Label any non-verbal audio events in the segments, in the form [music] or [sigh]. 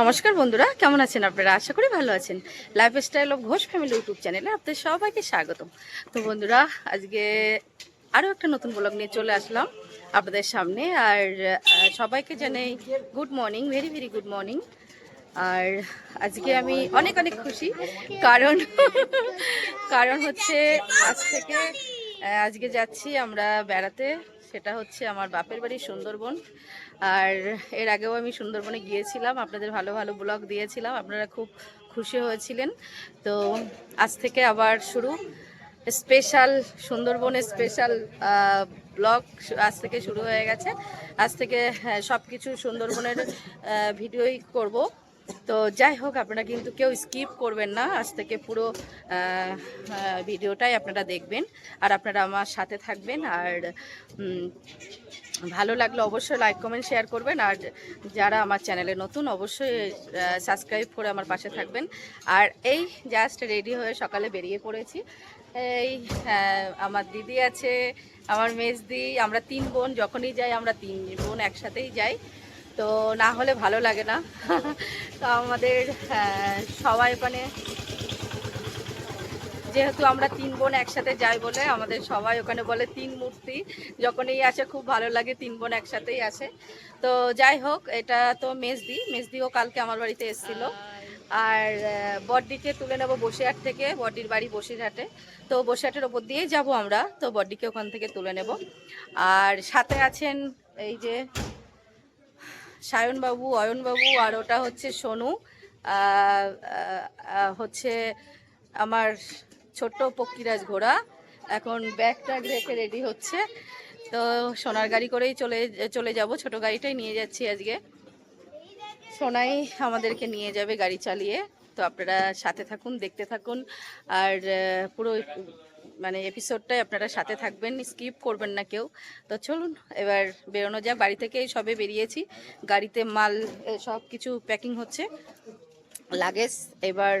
নমস্কার বন্ধুরা, কেমন আছেন আপনারা? আশা করি ভালো আছেন। Life style of Ghosh family YouTube চ্যানেলে আপনাদের সবাইকে স্বাগত তো বন্ধুরা, আজকে আরও একটা নতুন ব্লগ নিয়ে চলে আসলাম আপনাদের সামনে। আর সবাইকে জানাই good morning very very good morning আর আজকে আমি অনেক অনেক খুশি। কারণ কারণ হচ্ছে আজ থেকে আজকে যাচ্ছি আমরা বেড়াতে। সেটা হচ্ছে আমার বাপের বাড়ি সুন্দরবন। আর এর আগেও আমি সুন্দরবনে গিয়েছিলাম, আপনাদের ভালো ভালো ব্লগ দিয়েছিলাম, আপনারা খুব খুশি হয়েছিলেন। তো আজ থেকে আবার শুরু। স্পেশাল, সুন্দরবনের স্পেশাল ব্লগ আজ থেকে শুরু হয়ে গেছে। আজ থেকে সব কিছু সুন্দরবনের ভিডিওই করব। তো যাই হোক, আপনারা কিন্তু কেউ স্কিপ করবেন না। আজ থেকে পুরো ভিডিওটাই আপনারা দেখবেন। আর আপনারা আমার সাথে থাকবেন। আর ভালো লাগলে অবশ্যই লাইক কমেন্ট শেয়ার করবেন। আর যারা আমার চ্যানেলে নতুন, অবশ্যই সাবস্ক্রাইব করে আমার পাশে থাকবেন। আর এই জাস্ট রেডি হয়ে সকালে বেরিয়ে পড়েছি। এই আমার দিদি আছে, আমার মেজদি, আমরা তিন বোন, যখনই যাই আমরা তিন বোন একসাথেই যাই। তো না হলে ভালো লাগে না। [laughs] তো আমাদের সবাই ওখানে যেহেতু আমরা তিন বোন একসাথে যাই বলে, আমাদের সবাই ওখানে বলে তিন মূর্তি। যখনই আসে, খুব ভালো লাগে, তিন বোন একসাথেই আসে। তো যাই হোক, এটা তো মেজদি। মেজদিও কালকে আমার বাড়িতে এসেছিল। আর বড্ডিকে তুলে নেব বসিরহাট থেকে বড্ডির বাড়ি বসিরহাটে। তো বসিরহাটের ওপর দিয়েই যাব আমরা। তো বড্ডিকে ওখান থেকে তুলে নেব। আর সাথে আছেন এই যে সায়নবাবু, অয়নবাবু, আর ওটা হচ্ছে সোনু। হচ্ছে আমার ছোট্ট পক্ষীরাজ ঘোড়া। এখন ব্যাগ ট্যাগ রেখে রেডি হচ্ছে। তো সোনার গাড়ি করেই চলে চলে যাব। ছোট গাড়িটাই নিয়ে যাচ্ছি আজকে। সোনাই আমাদেরকে নিয়ে যাবে গাড়ি চালিয়ে। তো আপনারা সাথে থাকুন, দেখতে থাকুন। আর পুরো মানে এপিসোডটাই আপনারা সাথে থাকবেন স্কিপ করবেন না কেউ। তো চলুন, এবার বেরোনো যাক। বাড়ি থেকেই সবে বেরিয়েছি। গাড়িতে মাল সব কিছু প্যাকিং হচ্ছে। লাগেজ এবার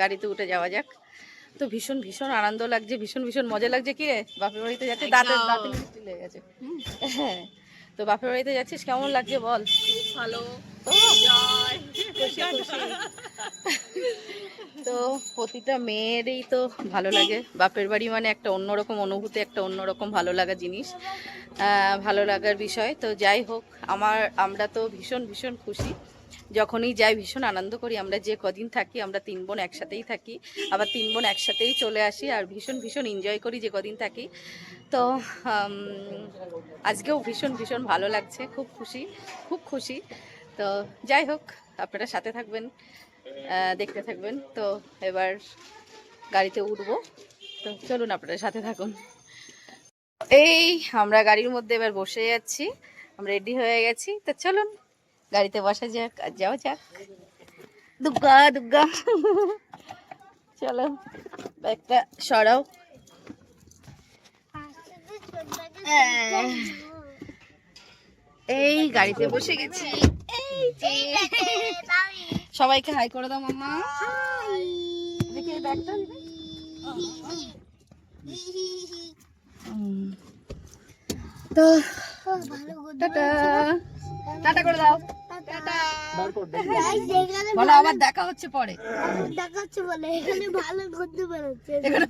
গাড়িতে উঠে যাওয়া যাক। তো ভীষণ ভীষণ আনন্দ লাগছে ভীষণ ভীষণ মজা লাগছে কি রে? বাপের বাড়িতে যাচ্ছে দাঁতে দাঁতে মিষ্টি লেগে গেছে। হ্যাঁ তো বাপের বাড়িতে যাচ্ছিস? কেমন লাগছে বল? ভালো। তো প্রতিটা মেয়েরই তো ভালো লাগে। বাপের বাড়ি মানে একটা অন্যরকম অনুভূতি একটা অন্যরকম ভালো লাগা জিনিস ভালো লাগার বিষয়। তো যাই হোক আমার আমরা তো ভীষণ ভীষণ খুশি। যখনই যাই, ভীষণ আনন্দ করি। আমরা যে কদিন থাকি, আমরা তিন বোন একসাথেই থাকি, আবার তিন বোন একসাথেই চলে আসি আর ভীষণ ভীষণ এনজয় করি যে কদিন থাকি। তো আজকেও ভীষণ ভীষণ ভালো লাগছে, খুব খুশি খুব খুশি। তো, যাই হোক, আপনারা সাথে থাকবেন দেখতে থাকবেন। তো, এবার গাড়িতে উঠবো। তো, চলুন আপনারা সাথে থাকুন। এই, আমরা গাড়ির মধ্যে এবার বসে যাচ্ছি আমরা রেডি হয়ে গেছি। তো, চলুন। গাড়িতে বসা যাক, আর যাওয়া যাক। দুগ্গা দুগ্গা। চলো, ব্যাগটা সরাও। এই গাড়িতে বসে গেছি। সবাইকে হাই করে দাও মামা তো, টাটা। টাটা করে দাও। বলো আবার দেখা হচ্ছে পরে। দেখাচ্ছে বলে এখানে ভালো গন্ধ বেরোচ্ছে। এখানে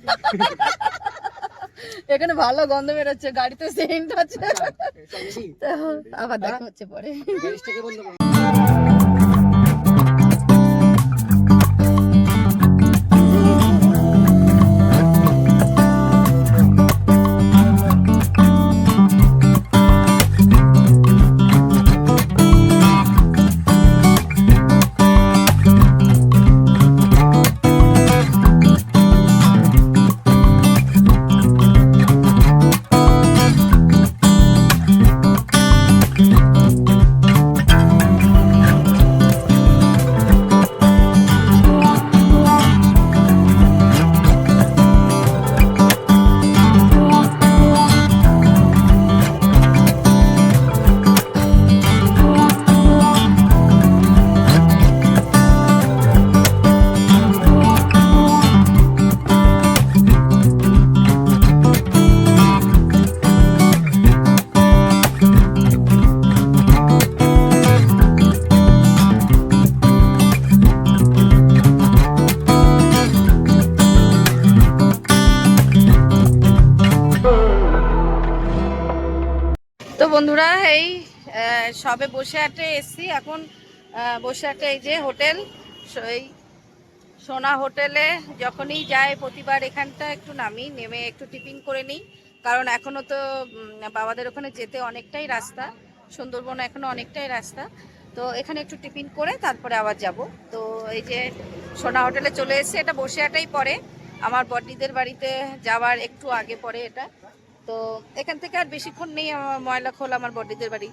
এখানে ভালো গন্ধ বেরোচ্ছে গাড়িতে সেন্ট আছে। তো আবার দেখা হচ্ছে পরে। সবে বসে আটে এসছি এখন আহ, বসে আটে এই যে হোটেল এই সোনা হোটেলে যখনই যাই প্রতিবার এখানটা একটু নামি নেমে একটু টিফিন করে নিই কারণ এখনও তো বাবাদের ওখানে যেতে অনেকটাই রাস্তা সুন্দরবন এখনও অনেকটাই রাস্তা তো এখানে একটু টিফিন করে তারপরে আবার যাব। তো এই যে সোনা হোটেলে চলে এসেছে এটা বসে আটাই পরে আমার বডিদের বাড়িতে যাওয়ার একটু আগে পরে এটা তো এখান থেকে আর বেশিক্ষণ নেই আমার ময়লা খোল আমার বডিদের বাড়ি।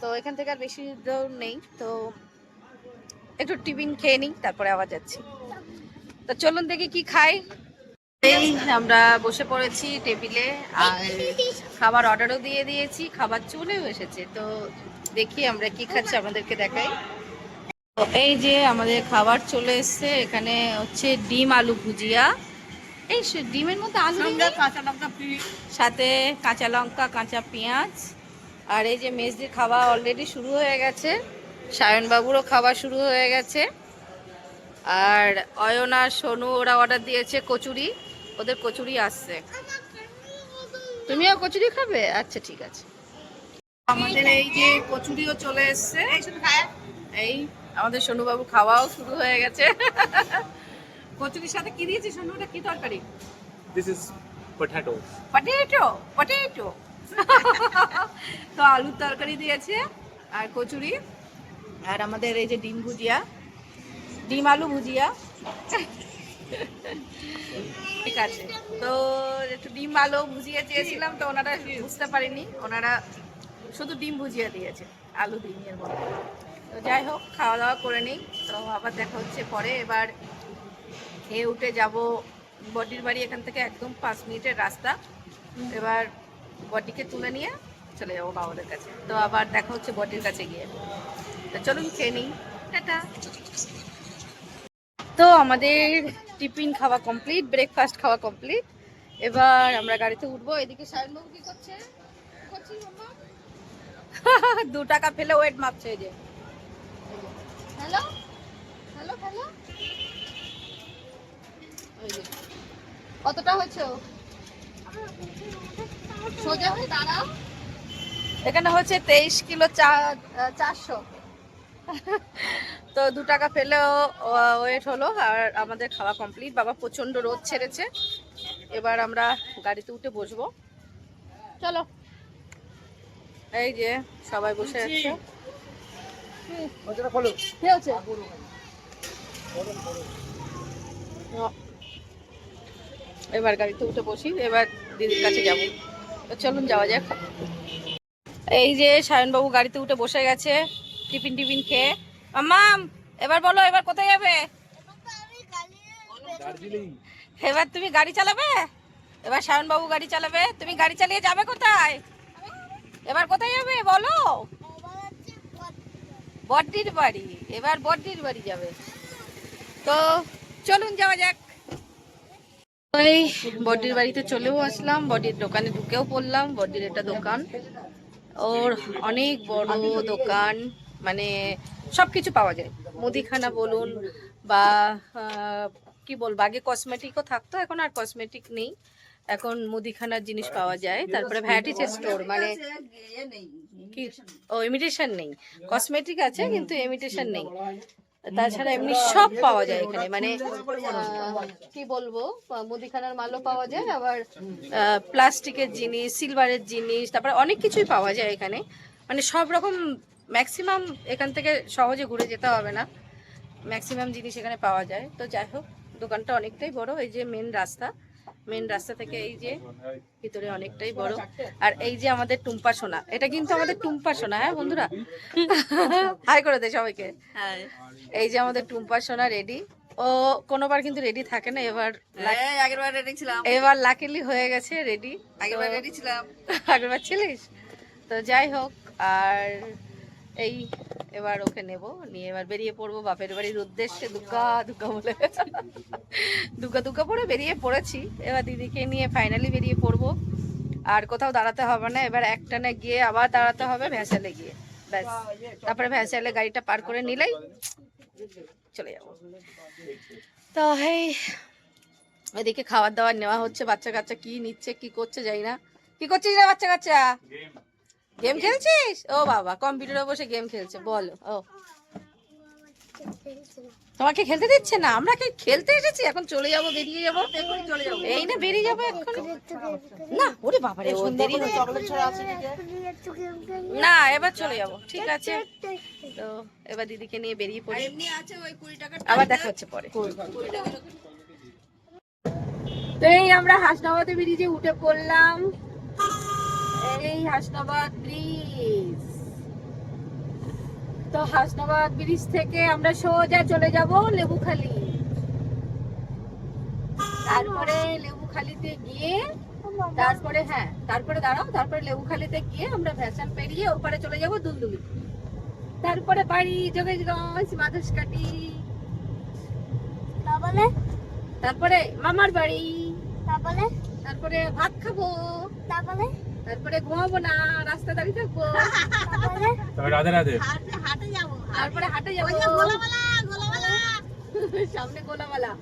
তো এখান থেকে আর বেশি দূর নেই। তো একটু টিফিন খেয়ে নিই তারপরে আবার যাচ্ছি। তো চলুন দেখি কি খাই। এই আমরা বসে পড়েছি টেবিলে আর খাবার অর্ডারও দিয়ে দিয়েছি খাবার চলেও এসেছে। তো দেখি আমরা কি খাচ্ছি আপনাদেরকে দেখাই। তো এই যে আমাদের খাবার চলে এসেছে এখানে হচ্ছে ডিম আলু ভুজিয়া। এই ডিমের মধ্যে আলু কাঁচা লঙ্কা সাথে কাঁচা লঙ্কা কাঁচা পেঁয়াজ। আর এই যে মেজদির খাওয়া অলরেডি শুরু হয়ে গেছে। সায়নবাবুরও খাওয়া শুরু হয়ে গেছে। আর অয়না সোনু ওরা অর্ডার দিয়েছে কচুরি। ওদের কচুরি আসছে। তুমিও কচুরি খাবে? আচ্ছা ঠিক আছে। আমাদের এই যে কচুরিও চলে এসছে। এই আমাদের সোনুবাবু খাওয়াও শুরু হয়ে গেছে। কচুরির সাথে কি দিয়েছে সোনুটা কি তরকারি? This is potato potato potato তো আলুর তরকারি দিয়েছে আর কচুরি আর আমাদের এই যে ডিম ভুজিয়া, ডিম আলু ভুজিয়া। ঠিক আছে। তো একটু ডিম আলু ভুজিয়া চেয়েছিলাম, তো ওনারা বুঝতে পারেনি। ওনারা শুধু ডিম ভুজিয়া দিয়েছে, আলু ডিমের মধ্যে। তো যাই হোক খাওয়া দাওয়া করে নিই। তো আবার দেখা হচ্ছে পরে। এবার খেয়ে উঠে যাব। বডির বাড়ি এখান থেকে একদম পাঁচ মিনিটের রাস্তা। এবার বডিকে তুলে নিয়ে চলে যাব বাবাদের কাছে। তো আবার দেখা হচ্ছে বডির কাছে গিয়ে। তো চলুন খেয়ে নিই। টাটা। তো আমাদের টিফিন খাওয়া কমপ্লিট, ব্রেকফাস্ট খাওয়া কমপ্লিট। এবার আমরা গাড়িতে উঠবো। এদিকে সায়নবাবু কি করছে? [laughs] দু টাকা ফেলে ওয়েট মাপছে যে। হ্যালো? Hello hello. কতটা হয়েছে? সোজা হয়ে দাঁড়াও। এখানে হচ্ছে তেইশ কিলো চা চারশো। তো দু টাকা ফেলেও ওয়েট হলো আর আমাদের খাওয়া কমপ্লিট বাবা প্রচণ্ড রোদ ছেড়েছে। এবার আমরা গাড়িতে উঠে বসবো। চলো। এই যে সবাই বসে আছে। এবার গাড়িতে উঠে বসি। এবার দিদির কাছে যাব। তো চলুন যাওয়া যাক। এই যে সায়নবাবু গাড়িতে উঠে বসে গেছে, টিফিন টিফিন খেয়ে। মাম এবার বলো, এবার কোথায় যাবে? এবার তুমি গাড়ি চালাবে? এবার সায়নবাবু গাড়ি চালাবে। তুমি গাড়ি চালিয়ে যাবে কোথায়? এবার কোথায় যাবে, বলো? বড্ডির বাড়ি। এবার বড্ডির বাড়ি যাবে। তো চলুন যাওয়া যাক। এই বডির বাড়িতে চলেও আসলাম বডির দোকানে ঢুকেও পড়লাম বডির একটা দোকান। ওর অনেক বড় দোকান মানে সব কিছু পাওয়া যায়। মুদিখানা বলুন বা কি বলব, আগে কসমেটিকও থাকতো, এখন আর কসমেটিক নেই। এখন মুদিখানার জিনিস পাওয়া যায়, তারপরে ভ্যারাইটিস স্টোর মানে কি? ও ইমিটেশন নেই। কসমেটিক আছে, কিন্তু ইমিটেশন নেই। তাছাড়া এমনি সব পাওয়া যায় এখানে মানে কি বলব মুদিখানার মালও পাওয়া যায় আবার প্লাস্টিকের জিনিস সিলভারের জিনিস তারপরে অনেক কিছুই পাওয়া যায় এখানে। মানে সব রকম ম্যাক্সিমাম এখান থেকে সহজে ঘুরে যেতে হবে না। ম্যাক্সিমাম জিনিস এখানে পাওয়া যায়। তো যাই হোক দোকানটা অনেকটাই বড় এই যে মেন রাস্তা। মেন রাস্তা থেকে এই যে ভিতরে অনেকটাই বড়। আর এই যে আমাদের টুম্পা সোনা এটা কিন্তু আমাদের টুম্পা সোনা হ্যাঁ বন্ধুরা? হাই করে দে সবাইকে। এই যে আমাদের টুম্পা সোনা রেডি ও কোনোবার কিন্তু রেডি থাকে না এবার আগেরবার রেডি ছিলাম। এবার লাকিলি হয়ে গেছে রেডি আগেরবার রেডি ছিলাম। আগেরবার ছিলিস? তো যাই হোক আর এই এবার ওকে নেব, নিয়ে এবার বেরিয়ে পড়ব বাপের বাড়ির উদ্দেশ্যে। দুগ্গা দুগ্গা বলে। দুগ্গা দুগ্গা পরে বেরিয়ে পড়েছি। এবার দিদিকে নিয়ে ফাইনালি বেরিয়ে পড়ব। আর কোথাও দাঁড়াতে হবে না, এবার একটানে গিয়ে আবার দাঁড়াতে হবে ভ্যাসালে গিয়ে। ব্যাস। তারপরে ভ্যাসালে গাড়িটা পার করে নিলেই চলে যাব। তো এই এদিকে খাবার দাবার নেওয়া হচ্ছে বাচ্চা কাচ্চা কি নিচ্ছে, কি করছে যাই না। কি করছিস রে বাচ্চা কাচ্চা গেম খেলছিস? ও বাবা কম্পিউটারে বসে গেম খেলছে বলো ও। তোমাকে খেলতে দিচ্ছে না? আমরা কি খেলতে এসেছি? এখন চলে যাব বেরিয়ে যাব। চলে যাব। এই না বেরিয়ে যাব এখন না ওরে বাবা রে দেরি। না এবার চলে যাব ঠিক আছে। তো এবার দিদিকে নিয়ে বেরিয়ে পড়ি। এমনি আছে ওই কুড়ি টাকা আবার দেখা হচ্ছে পরে। তো এই আমরা হাসনাবাদে ব্রিজে উঠে পড়লাম। এই হাসনাবাদ ব্রিজ। তো হাসনাবাদ ব্রিজ থেকে আমরা সোজা চলে যাব লেবুখালি। তারপরে লেবুখালিতে গিয়ে তারপরে হ্যাঁ তারপরে দাঁড়াও তারপরে লেবুখালিতে গিয়ে আমরা ভ্যাসান পেরিয়ে ওপারে চলে যাব দুলদুলি। তারপরে বাড়ি যোগেশগঞ্জ মাধুসকাটি তারপরে? তারপরে মামার বাড়ি। তারপরে? তারপরে ভাত খাব। তারপরে? তারপরে ঘুমাবো না রাস্তা দাঁড়িয়ে থাকব। তারপরে রাধে রাধে। হাটে যাব। তারপরে হাটে যাব। গোলামালা গোলামালা। সামনে গোলামালা।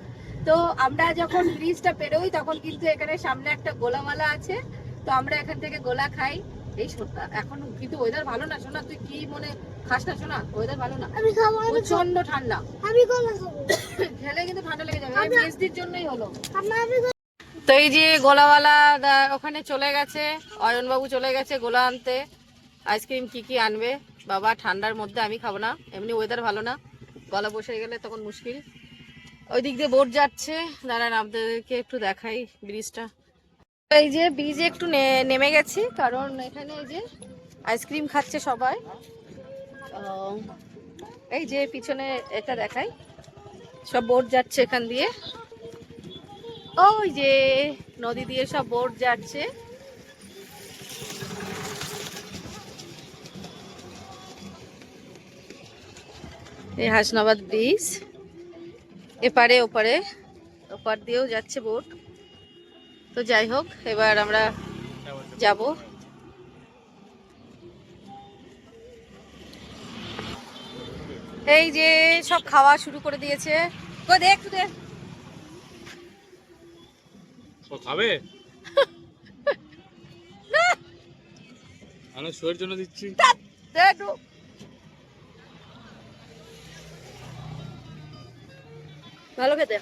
তো আমরা যখন ব্রিজটা পেরোই তখন কিন্তু এখানে সামনে একটা গোলামালা আছে। তো আমরা এখান থেকে গোলা খাই। এই শোনা এখন কিন্তু ওয়েদার ভালো না। শোনা তুই কি মনে খাস না শোনা ওয়েদার ভালো না। আমি খাব প্রচণ্ড ঠান্ডা। আমি কলা খাব। খেলে কিন্তু ঠান্ডা লেগে যাবে। এই বৃষ্টির জন্যই হলো। আমি তো এই যে গোলাওয়ালা ওখানে চলে গেছে, অয়নবাবু চলে গেছে গোলা আনতে। আইসক্রিম কি কি আনবে? বাবা, ঠান্ডার মধ্যে আমি খাব না, এমনি ওয়েদার ভালো না। গলা বসে গেলে তখন মুশকিল। ওই দিক দিয়ে বোট যাচ্ছে। দাঁড়ান, আপনাদেরকে একটু দেখাই ব্রিজটা। এই যে ব্রিজে একটু নেমে গেছি, কারণ এখানে এই যে আইসক্রিম খাচ্ছে সবাই। এই যে পিছনে এটা দেখাই। সব বোট যাচ্ছে এখান দিয়ে। ওই যে নদী দিয়ে সব বোট যাচ্ছে। এই হাসনাবাদ ব্রিজ। এপারে, ওপারে, ওপার দিয়েও যাচ্ছে বোট। তো যাই হোক, এবার আমরা যাব। এই যে সব খাওয়া শুরু করে দিয়েছে। ও দেখ দেখ খাবে? [laughs] আমি শোয়ের জন্য দিচ্ছি। দেখ ভালো খেতে।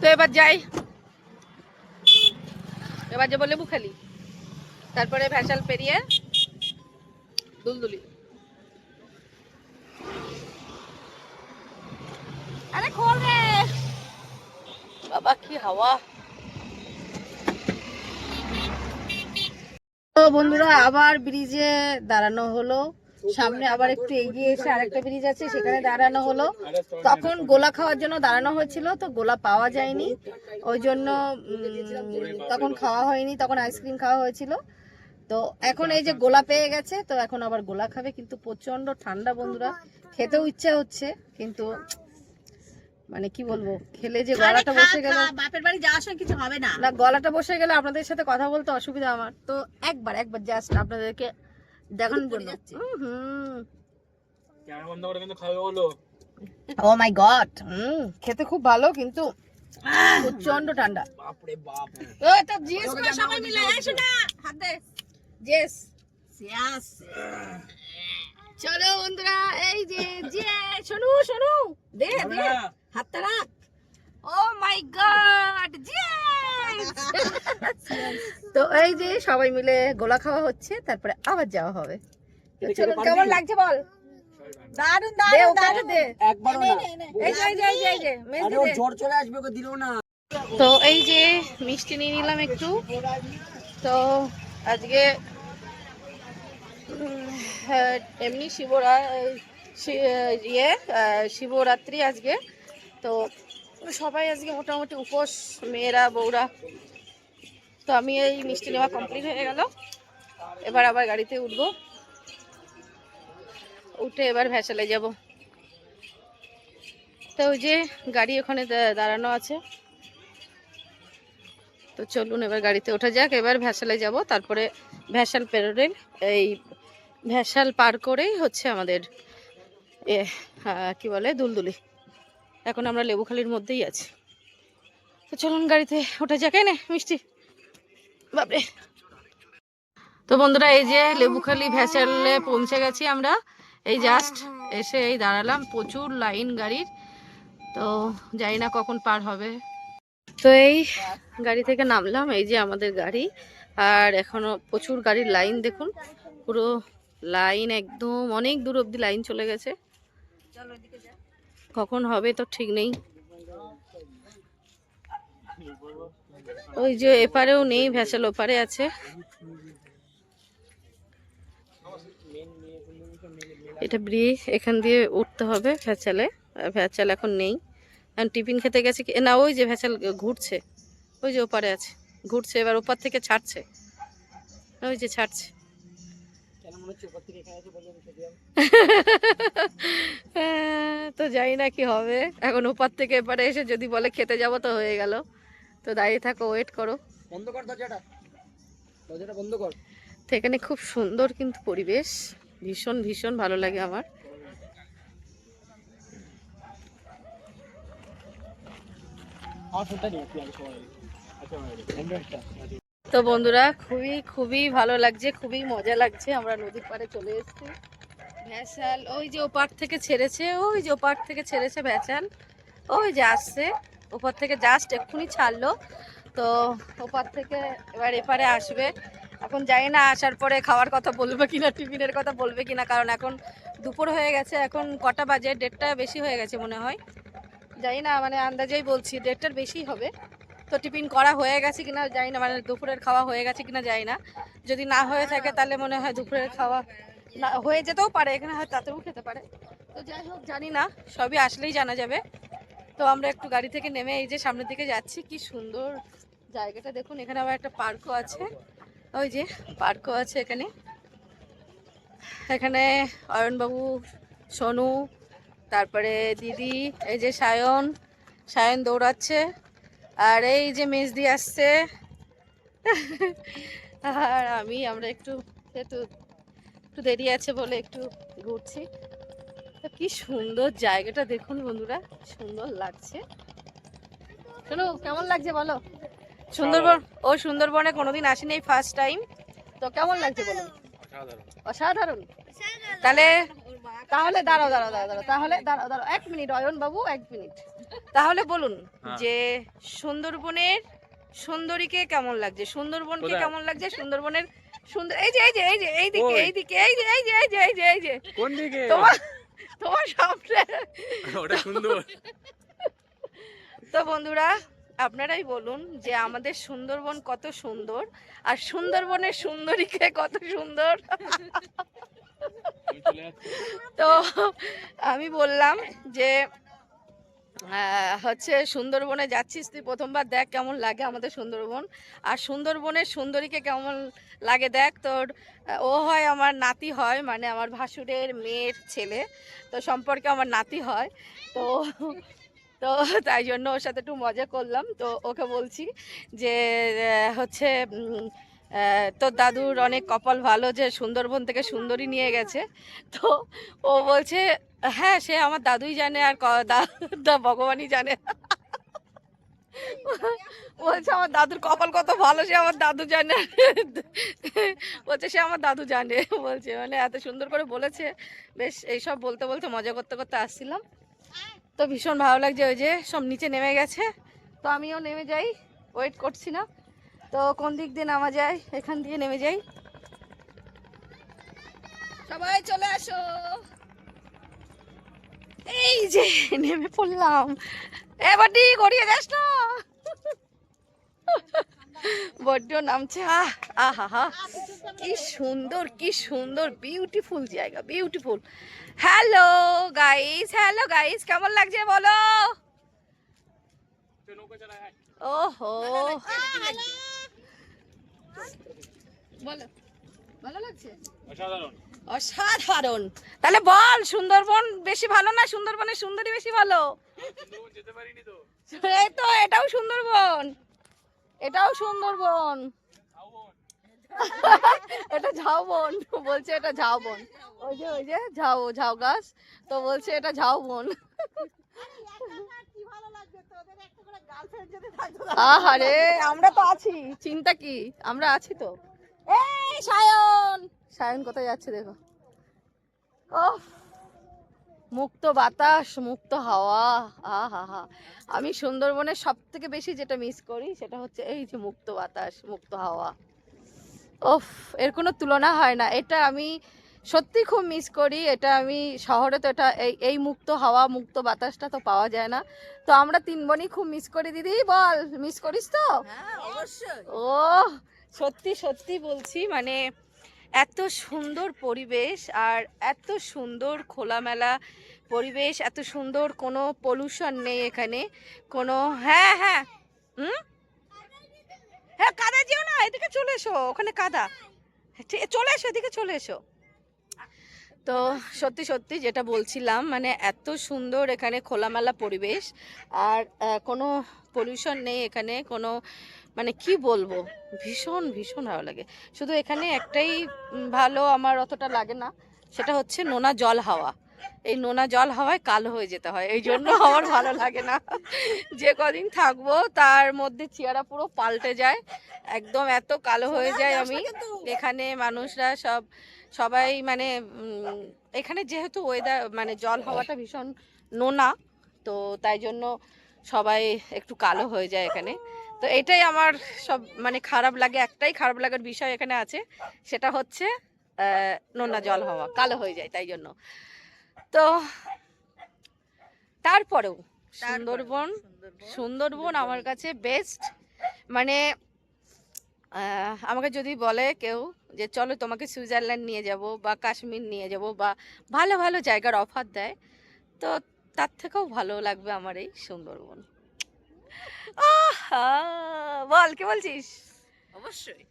তো এবার যাই। এবার যাব লেবু খালি। তারপরে ভ্যাসাল পেরিয়ে দুলদুলি আরে খোল রে বাবা কি তো বন্ধুরা, আবার ব্রিজে দাঁড়ানো হলো। সামনে আবার একটু এগিয়ে এসে আরেকটা ব্রিজ আছে, সেখানে দাঁড়ানো হলো। তখন গোলা খাওয়ার জন্য দাঁড়ানো হয়েছিল, তো গোলা পাওয়া যায়নি। ওই জন্য তখন খাওয়া হয়নি, তখন আইসক্রিম খাওয়া হয়েছিল। তো এখন এই যে গোলা পেয়ে গেছে, তো এখন আবার গোলা খাবে, কিন্তু প্রচণ্ড ঠান্ডা বন্ধুরা। খেতেও ইচ্ছা হচ্ছে, কিন্তু মানে কি বলব খেলে যে গলাটা বসে গেল। বাপের বাড়ি যাওয়ার সময় কিছু হবে না। না গলাটা বসে গেলে আপনাদের সাথে কথা বলতে অসুবিধা আমার। তো একবার একবার জাস্ট আপনাদেরকে দেখানোর জন্য। হুম, ক্যামেরা বন্ধ করে কিন্তু খাবে বলো। ও মাই গড হুম খেতে খুব ভালো কিন্তু প্রচণ্ড ঠান্ডা। বাপরে বাপ। ও এটা জিএস করে সবাই মিলে এসো না হাত দে। জেস শেষ চলো বন্ধুরা এই যে যে শোনো শোনো। দে দে। হাতটা রাখ। ও মাই গড তো এই যে সবাই মিলে গোলা খাওয়া হচ্ছে তারপরে আবার যাওয়া হবে। তো কেমন লাগছে বল? দারুণ দে ওকে দে। একবারও না এই যে এই যে এই যে, মেজদি আরে ও দে। জ্বর চলে আসবে ওকে দিল না। তো এই যে মিষ্টি নিয়ে নিলাম একটু। তো আজকে হ্যাঁ, এমনি শিবরা ইয়ে শিবরাত্রি আজকে। তো সবাই আজকে মোটামুটি উপোস, মেয়েরা, বউরা। তো আমি এই মিষ্টি নেওয়া কমপ্লিট হয়ে গেল। এবার আবার গাড়িতে উঠবো। উঠে এবার ভ্যাসালে যাব। তো ওই যে গাড়ি ওখানে দাঁড়ানো আছে। তো চলুন এবার গাড়িতে ওঠা যাক। এবার ভ্যাসালে যাব। তারপরে ভ্যাসাল পেরোলে এই ভ্যাসাল পার করেই হচ্ছে আমাদের এ কি বলে, দুলদুলি। এখন আমরা লেবুখালির মধ্যেই আছি। তো চলুন গাড়িতে ওঠা যাক এনে মিষ্টি। বাপরে। তো বন্ধুরা, এই যে লেবুখালি ভ্যাসালে পৌঁছে গেছি আমরা। এই জাস্ট এসে এই দাঁড়ালাম, প্রচুর লাইন গাড়ির। তো জানি না কখন পার হবে। তো এই গাড়ি থেকে নামলাম, এই যে আমাদের গাড়ি। আর এখনও প্রচুর গাড়ির লাইন, দেখুন। পুরো লাইন একদম, অনেক দূর অবধি লাইন চলে গেছে। কখন হবে তো ঠিক নেই। ওই যে এপারেও নেই ভ্যাসেল ওপারে আছে। এটা ব্রিজ, এখান দিয়ে উঠতে হবে ভ্যাচালে আর ভ্যাচাল এখন নেই। এখন টিফিন খেতে গেছে না, ওই যে ভ্যাচাল ঘুরছে। ওই যে ওপারে আছে। ঘুরছে, এবার ওপার থেকে ছাড়ছে। ওই যে ছাড়ছে। [laughs] তো জানি না কি হবে। এখন ওপার থেকে এপারে এসে যদি বলে খেতে যাব তো হয়ে গেল। তো দাঁড়িয়ে থাকো ওয়েট করো। বন্ধ কর দরজাটা। দরজাটা বন্ধ কর। তো এখানে খুব সুন্দর কিন্তু পরিবেশ। ভীষণ ভীষণ ভালো লাগে আমার। ফোনটা নিয়ে আচ্ছা তো বন্ধুরা, খুবই খুবই ভালো লাগছে, খুবই মজা লাগছে। আমরা নদীর পাড়ে চলে এসেছি। ভ্যাসাল ওই যে ওপার থেকে ছেড়েছে, ওই যে ওপার থেকে ছেড়েছে ভ্যাসাল ওই যে আসছে, ওপার থেকে জাস্ট এক্ষুনি ছাড়লো। তো ওপার থেকে এবার এপারে আসবে। এখন জানি না আসার পরে খাওয়ার কথা বলবে কিনা, টিফিনের কথা বলবে কিনা, কারণ এখন দুপুর হয়ে গেছে, এখন কটা বাজে? ডেটটা বেশি হয়ে গেছে মনে হয়। জানি না মানে আন্দাজেই বলছি ডেটটার বেশি হবে। তো টিফিন করা হয়ে গেছে কিনা জানি না মানে দুপুরের খাওয়া হয়ে গেছে কিনা জানি না। যদি না হয়ে থাকে তাহলে মনে হয় দুপুরের খাওয়া না, হয়ে যেতেও পারে, এখানে হয় তাতেও খেতে পারে। তো যাই হোক, জানি না, সবই আসলেই জানা যাবে। তো আমরা একটু গাড়ি থেকে নেমে এই যে সামনের দিকে যাচ্ছি, কি সুন্দর জায়গাটা দেখুন, এখানে আবার একটা পার্কও আছে। ওই যে পার্কও আছে এখানে। এখানে অয়নবাবু সোনু, তারপরে দিদি, এই যে সায়ন সায়ন দৌড়াচ্ছে। আর এই যে মেজদি আসছে। আর আমি আমরা একটু একটু একটু দেরি আছে বলে একটু ঘুরছি। তো কি সুন্দর জায়গাটা দেখুন বন্ধুরা সুন্দর লাগছে। শোনো কেমন লাগছে বলো? সুন্দরবন ও সুন্দরবনে কোনোদিন আসেনি ফার্স্ট টাইম তো কেমন লাগছে বলো? অসাধারণ। অসাধারণ। তাহলে তাহলে দাঁড়াও দাঁড়াও দাঁড়াও দাঁড়াও তাহলে দাঁড়াও দাঁড়াও এক মিনিট অয়ন বাবু এক মিনিট তাহলে বলুন হ্যাঁ। যে সুন্দরবনের সুন্দরীকে কেমন লাগছে? সুন্দরবনকে কেমন লাগছে? সুন্দরবনের সুন্দর এই যে এই যে এই যে এই দিকে এই দিকে এই যে এই যে এই যে এই যে এই যে। কোন দিকে? তোমার তোমার সামনে ওটা সুন্দর তো বন্ধুরা আপনারাই বলুন যে আমাদের সুন্দরবন কত সুন্দর আর সুন্দরবনের সুন্দরীকে কত সুন্দর। তো আমি বললাম যে হচ্ছে সুন্দরবনে যাচ্ছিস তুই প্রথমবার, দেখ কেমন লাগে আমাদের সুন্দরবন। আর সুন্দরবনের সুন্দরীকে কেমন লাগে দেখ, তোর ও হয় আমার নাতি হয় মানে আমার ভাসুরের মেয়ের ছেলে, তো সম্পর্কে আমার নাতি হয়। তো তো তাই জন্য ওর সাথে একটু মজা করলাম। তো ওকে বলছি যে হচ্ছে তোর দাদুর অনেক কপাল ভালো যে সুন্দরবন থেকে সুন্দরী নিয়ে গেছে। তো ও বলছে হ্যাঁ সে আমার দাদুই জানে আর ভগবানই জানে। বলছে, আমার দাদুর কপাল কত ভালো, সে আমার দাদু জানে। বলছে, সে আমার দাদু জানে। বলছে মানে এত সুন্দর করে বলেছে। বেশ, এইসব বলতে বলতে মজা করতে করতে আসছিলাম। তো ভীষণ ভালো লাগছে ওই যে সব নিচে নেমে গেছে। তো আমিও নেমে যাই, ওয়েট করছি না। তো কোন দিক দিয়ে নামা যায়? এখান দিয়ে নেমে যাই। সবাই চলে আসো। এই যে নেমে পড়লাম। এবারটি গড়িয়ে যাস না। বড্ড নামছে। আহ আহা হা কি সুন্দর কি সুন্দর বিউটিফুল জায়গা beautiful hello guys hello guys কেমন লাগছে বলো? ওহো। বলো। ভালো লাগছে? অসাধারণ। অসাধারণ। তাহলে বল সুন্দরবন বেশি ভালো না সুন্দরবনের সুন্দরী বেশি ভালো? এই তো এটাও সুন্দরবন। এটাও সুন্দরবন। এটা ঝাউবন। বলছে এটা ঝাউবন। ওই যে ওই যে ঝাউ ঝাউ গাছ। তো বলছে এটা ঝাউবন ভালো লাগবে তোদের একটা করে গার্লফ্রেন্ড যদি থাকতো আহারে। আমরা তো আছি। চিন্তা কি? আমরা আছি তো। এই সায়ন! সায়ন কোথায় যাচ্ছে দেখো। ও মুক্ত বাতাস মুক্ত হাওয়া। আহা হা আমি সুন্দরবনের সব থেকে বেশি যেটা মিস করি সেটা হচ্ছে এই যে মুক্ত বাতাস মুক্ত হাওয়া। ওফ এর কোনো তুলনা হয় না। এটা আমি সত্যি খুব মিস করি এটা আমি শহরে তো এটা এই এই মুক্ত হাওয়া মুক্ত বাতাসটা তো পাওয়া যায় না। তো আমরা তিন বোনই খুব মিস করি দিদি বল মিস করিস তো? হ্যাঁ ও সত্যি সত্যি বলছি মানে এত সুন্দর পরিবেশ আর এত সুন্দর খোলামেলা পরিবেশ এত সুন্দর কোনো পলিউশন নেই এখানে কোনো হ্যাঁ হ্যাঁ হুম? হ্যাঁ কাদা যেও না এদিকে চলে এসো ওখানে কাদা। ঠিক- চলে এসো এদিকে চলে এসো। তো সত্যি সত্যি যেটা বলছিলাম মানে এত সুন্দর এখানে খোলামেলা পরিবেশ। আর কোনো পলিউশন নেই এখানে, কোনো মানে কি বলব? ভীষণ ভীষণ ভালো লাগে। শুধু এখানে একটাই ভালো আমার অতটা লাগে না, সেটা হচ্ছে নোনা জল হাওয়া। এই নোনা জল হওয়ায় কালো হয়ে যেতে হয় এই জন্য আমার ভালো লাগে না। যে কদিন থাকব তার মধ্যে চেহারা পুরো পাল্টে যায় একদম এত কালো হয়ে যায় আমি। এখানে মানুষরা সব সবাই মানে এখানে যেহেতু ওয়েদার মানে জল হাওয়াটা ভীষণ নোনা তো তাই জন্য সবাই একটু কালো হয়ে যায় এখানে। তো এটাই আমার সব মানে খারাপ লাগে একটাই খারাপ লাগার বিষয় এখানে আছে সেটা হচ্ছে নোনা জল হওয়া কালো হয়ে যায় তাই জন্য। তো তারপরেও সুন্দরবন সুন্দরবন। আমার কাছে বেস্ট মানে আমাকে যদি বলে কেউ যে চলো তোমাকে সুইজারল্যান্ড নিয়ে যাব বা কাশ্মীর নিয়ে যাব বা ভালো ভালো জায়গার অফার দেয় তো তার থেকেও ভালো লাগবে আমার এই সুন্দরবন। আহা, বল কি বলছিস? অবশ্যই।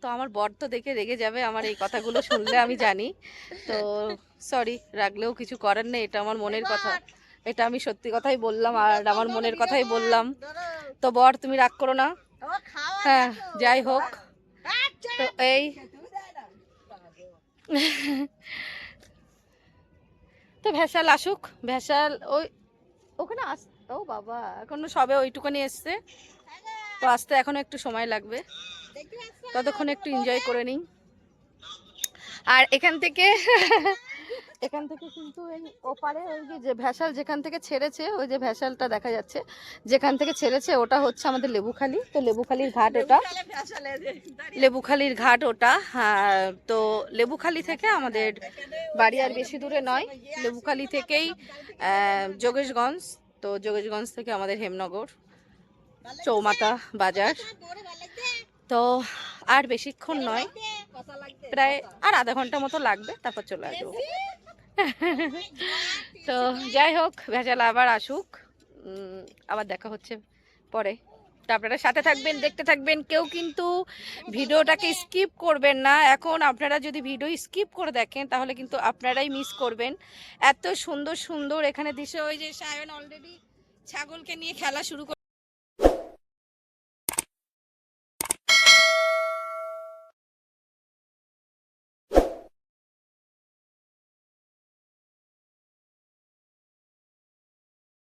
তো আমার বর তো দেখে রেগে যাবে আমার এই কথাগুলো শুনলে, আমি জানি। তো সরি রাগলেও কিছু করার নেই, এটা আমার মনের কথা। এটা আমি সত্যি কথাই বললাম, আর আমার মনের কথাই বললাম। তো বর, তুমি রাগ করো না। হ্যাঁ যাই হোক। তো এই। তো ভেসাল আসুক, ভেসাল ওই, ওখানে আস, ও বাবা, এখনও সবে ওইটুখানি এসছে। তো আসতে এখনও একটু সময় লাগবে। ততক্ষণ একটু এনজয় করে নিই। আর এখান থেকে [laughs] এখান থেকে কিন্তু এই ওপারে ওই যে- ভ্যাসাল যেখান থেকে ছেড়েছে ওই যে ভ্যাসালটা দেখা যাচ্ছে। যেখান থেকে ছেড়েছে ওটা হচ্ছে আমাদের লেবুখালি। তো লেবুখালির ঘাট ওটা লেবুখালির ঘাট ওটা। হ্যাঁ, তো লেবুখালি থেকে আমাদের বাড়ি আর বেশি দূরে নয়। লেবুখালি থেকেই যোগেশগঞ্জ। তো যোগেশগঞ্জ থেকে আমাদের হেমনগর চৌমাতা বাজার। তো আর বেশিক্ষণ নয়। প্রায় আর আধা ঘণ্টা মতো লাগবে তারপর চলে আসব। [laughs] তো যাই হোক ভেজাল আবার আসুক। আবার দেখা হচ্ছে পরে। তো আপনারা সাথে থাকবেন দেখতে থাকবেন। কেউ কিন্তু ভিডিওটাকে স্কিপ করবেন না। এখন আপনারা যদি ভিডিও স্কিপ করে দেখেন তাহলে কিন্তু আপনারাই মিস করবেন। এত সুন্দর সুন্দর এখানে দৃশ্য ওই যে সায়ন অলরেডি ছাগলকে নিয়ে খেলা শুরু করে